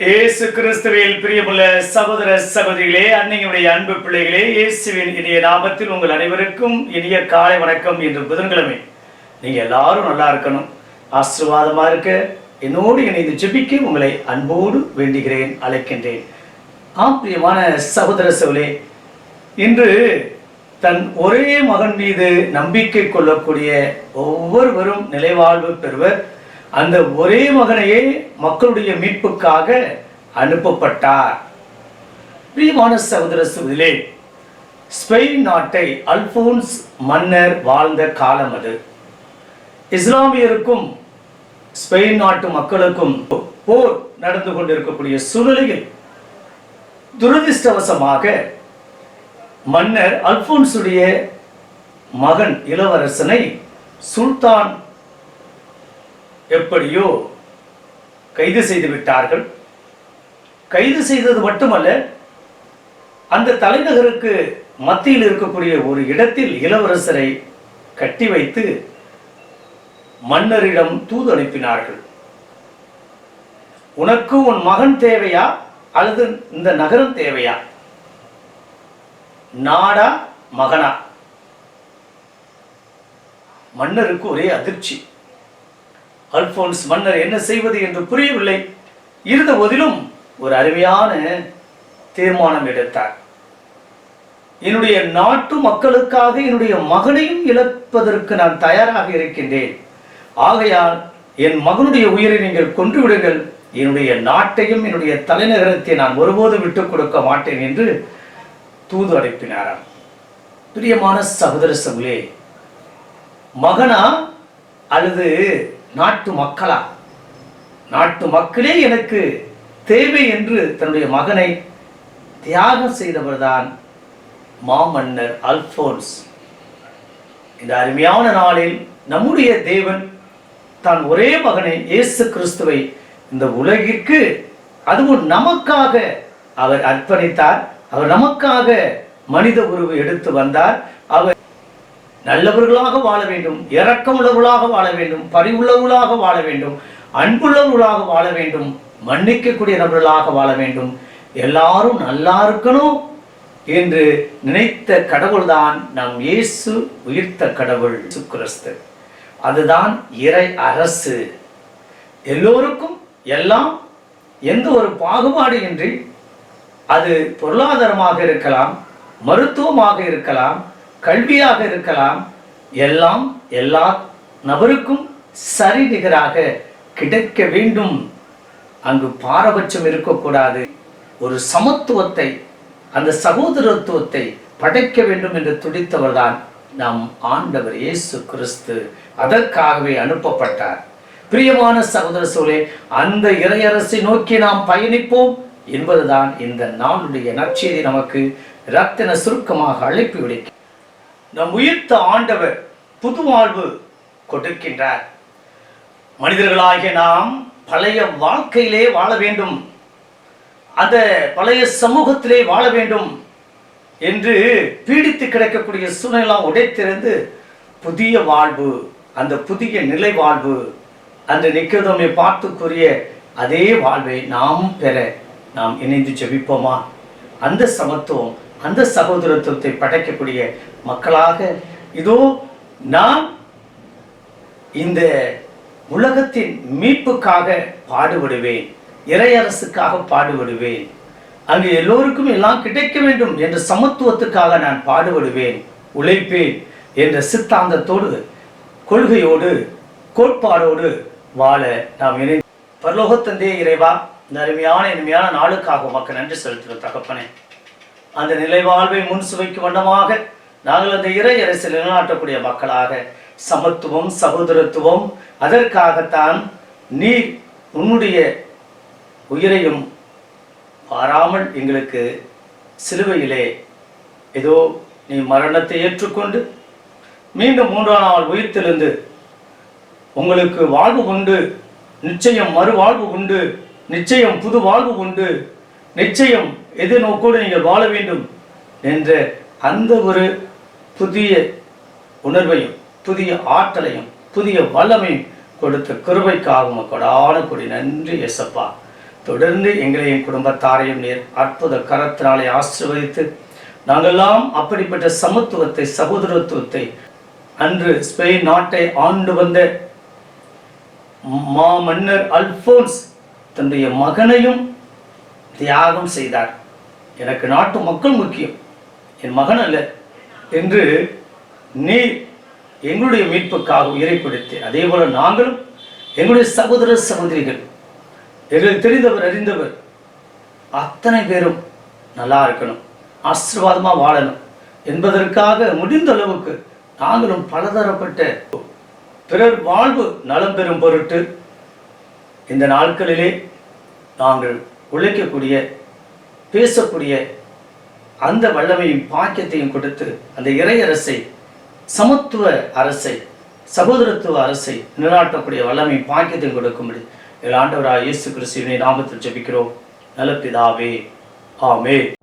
இயேசு கிறிஸ்துவில் பிரியமுள்ள சகோதர சகோதரிகளே அன்னையுடைய அன்பு பிள்ளைகளே இயேசுவின் இனிய நாமத்தில் உங்கள் அனைவருக்கும் இனிய காலை வணக்கம் என்று புதன்கிழமை. நீங்கள் எல்லாரும் நல்லா இருக்கணும். ஆசீர்வாதமாக இருக்க என்னோடு இணைந்து ஜெபிக்க உங்களை அன்போடு வேண்டுகிறேன் அழைக்கின்றேன். ஆம் பிரியமான சகோதர சகோதரே இன்று தன் ஒரே மகன் மீது நம்பிக்கை கொள்ளக்கூடிய ஒவ்வொருவரும் நிலைவாழ்வு பெறுவர். அந்த ஒரே மகனையே மக்களுடைய மீட்புக்காக அனுப்பப்பட்டார். பிரியமான சகோதர சகோதரிகளே ஸ்பெயின் நாட்டை அல்போன்ஸ் மன்னர் வாழ்ந்த காலம் அது. இஸ்லாமியருக்கும் ஸ்பெயின் நாட்டு மக்களுக்கும் போர் நடந்து கொண்டிருக்கக்கூடிய சூழ்நிலையில் துரதிர்ஷ்டவசமாக மன்னர் அல்போன்ஸுடைய மகன் இளவரசனை சுல்தான் எப்படியோ கைது செய்து விட்டார்கள். கைது செய்தது மட்டுமல்ல அந்த தலைநகருக்கு மத்தியில் இருக்கக்கூடிய ஒரு இடத்தில் இளவரசரை கட்டி வைத்து மன்னரிடம் தூது அனுப்பினார்கள். உனக்கு உன் மகன் தேவையா? அல்லது இந்த நகரம் தேவையா? நாடா மகனா? மன்னருக்கு ஒரே அதிர்ச்சி. அல்போன்ஸ் மன்னர் என்ன செய்வது என்று புரியவில்லை. இருந்த போதிலும் ஒரு அருமையான தீர்மானம் எடுத்தார். என்னுடைய நாட்டு மக்களுக்காக என்னுடைய மகனையும் இழப்பதற்கு நான் தயாராக இருக்கின்றேன். ஆகையால் என் மகனுடைய உயிரை நீங்கள் கொன்று விடுங்கள் என்னுடைய நாட்டையும் என்னுடைய தலைநகரத்தை நான் ஒருபோதும் விட்டுக் கொடுக்க மாட்டேன் என்று தூது அனுப்பினாராம். பிரியமான சகோதர சகுலே மகனா அல்லது நாட்டு மக்களா? நாட்டு மக்களே எனக்கு தேவை என்று தன்னுடைய மகனை தியாகம் செய்தவர்தான் மாமன்னர் அல்போன்ஸ். இந்த அருமையான நாளில் நம்முடைய தேவன் தான் ஒரே மகனை இயேசு கிறிஸ்துவை இந்த உலகிற்கு அதுவும் நமக்காக அவர் அர்ப்பணித்தார். அவர் நமக்காக மனித உருவு எடுத்து வந்தார். அவர் நல்லவர்களாக வாழ வேண்டும் இரக்கமுள்ளவர்களாக வாழ வேண்டும் பரிவுள்ளவர்களாக வாழ வேண்டும் அன்புள்ளவர்களாக வாழ வேண்டும் மன்னிக்கக்கூடிய நபர்களாக வாழ வேண்டும். எல்லாரும் நல்லா இருக்கணும் என்று நினைத்த கடவுள்தான் நம் இயேசு உயிர்த்த கடவுள் சுக்கிரஸ்து அதுதான் இறை அரசு. எல்லோருக்கும் எல்லாம் எந்த ஒரு பாகுபாடு இன்றி அது பொருளாதாரமாக இருக்கலாம் மருத்துவமாக இருக்கலாம் கல்வியாக இருக்கலாம் எல்லாம் எல்லா நபருக்கும் சரி நிகராக கிடைக்க வேண்டும். அங்கு பாரபட்சம் இருக்கக்கூடாது. ஒரு சமத்துவத்தை அந்த சகோதரத்துவத்தை படைக்க வேண்டும் என்று துடித்தவர்தான் நம் ஆண்டவர் இயேசு கிறிஸ்து. அதற்காகவே அனுப்பப்பட்டார். பிரியமான சகோதர சோழே அந்த இறையரசை நோக்கி நாம் பயணிப்போம் என்பதுதான் இந்த நாளுடைய நற்செய்தி. நமக்கு ரத்தின சுருக்கமாக அழைப்பு விடுக்க நம் உயிர்த்த ஆண்டவர் புது வாழ்வு கொடுக்கின்றார். மனிதர்களாகிய நாம் பழைய வாழ்க்கையிலே வாழ வேண்டும். அந்த பழைய சமூகத்திலே வாழ வேண்டும் என்று பீடித்து கிடக்கக்கூடிய சூழ்நிலாம் உடைத்திருந்து புதிய வாழ்வு அந்த புதிய நிலை வாழ்வு அந்த நிக்கதோமை பார்த்துக்குரிய அதே வாழ்வை நாம் பெற நாம் இணைந்து ஜெபிப்போமா? அந்த சமத்துவம் அந்த சகோதரத்துவத்தை படைக்கக்கூடிய மக்களாக இதோ நான் இந்த உலகத்தின் மீட்புக்காக பாடுபடுவேன் இறையரசுக்காக பாடுபடுவேன் அங்கு எல்லோருக்கும் எல்லாம் கிடைக்க வேண்டும் என்ற சமத்துவத்துக்காக நான் பாடுபடுவேன் உழைப்பேன் என்ற சித்தாந்தத்தோடு கொள்கையோடு கோட்பாடோடு வாழ நாம் இணை பரலோகத்தந்தே இறைவா இந்த அருமையான இனிமையான நாளுக்காக மக்கள் நன்றி செலுத்துகிற தகப்பனே. அந்த நிலைவாழ்வை முன் சுவைக்கும் வண்ணமாக நாங்கள் அந்த இறை அரசு நிலைநாட்டக்கூடிய மக்களாக சமத்துவம் சகோதரத்துவம் அதற்காகத்தான் நீர் உன்னுடைய உயிரையும் பாராமல் எங்களுக்கு சிலுவையிலே ஏதோ நீ மரணத்தை ஏற்றுக்கொண்டு மீண்டும் மூன்றாம் நாள் உயிர்த்தெழுந்து உங்களுக்கு வாழ்வு உண்டு நிச்சயம் மறுவாழ்வு உண்டு நிச்சயம் புது வாழ்வு உண்டு நிச்சயம் எது நோக்கோடு நீங்கள் வாழ வேண்டும் என்ற அந்த ஒரு புதிய உணர்வையும் புதிய ஆற்றலையும் புதிய வல்லமையும் கொடுத்த கிருபைக்காகவும் கொடான கொடி. நன்றி எசப்பா தொடர்ந்து எங்களையும் குடும்பத்தாரையும் நீர் அற்புத கரத்தினாலே ஆசிர்வதித்து நாங்கெல்லாம் அப்படிப்பட்ட சமத்துவத்தை சகோதரத்துவத்தை அன்று ஸ்பெயின் நாட்டை ஆண்டு வந்த மா மன்னர் அல்போன்ஸ் தன்னுடைய மகனையும் தியாகம் செய்தார். எனக்கு நாட்டு மக்கள் முக்கியம். என் மகன் அல்ல என்று நீ எங்களுடைய மீட்புக்காக உயிரை கொடுத்து அதே போல நாங்களும் எங்களுடைய சகோதர சகோதரிகள் எங்களுக்கு தெரிந்தவர் அறிந்தவர் அத்தனை பேரும் நல்லா இருக்கணும் ஆசீர்வாதமாக வாழணும் என்பதற்காக முடிந்த அளவுக்கு நாங்களும் பலதரப்பட்ட பிறர் வாழ்வு நலம் பெறும் பொருட்டு இந்த நாட்களிலே நாங்கள் உழைக்கக்கூடிய பேசக்கூடிய அந்த வல்லமையும் பாக்கியத்தையும் கொடுத்து அந்த இறை அரசை சமத்துவ அரசை சகோதரத்துவ அரசை நிலநாட்டக்கூடிய வல்லமையும் பாக்கியத்தையும் கொடுக்கும்படி எங்கள் ஆண்டவராக இயேசு கிறிஸ்துவினை நாமத்தில் ஜெபிக்கிறோம். நல்ல பிதாவே. ஆமே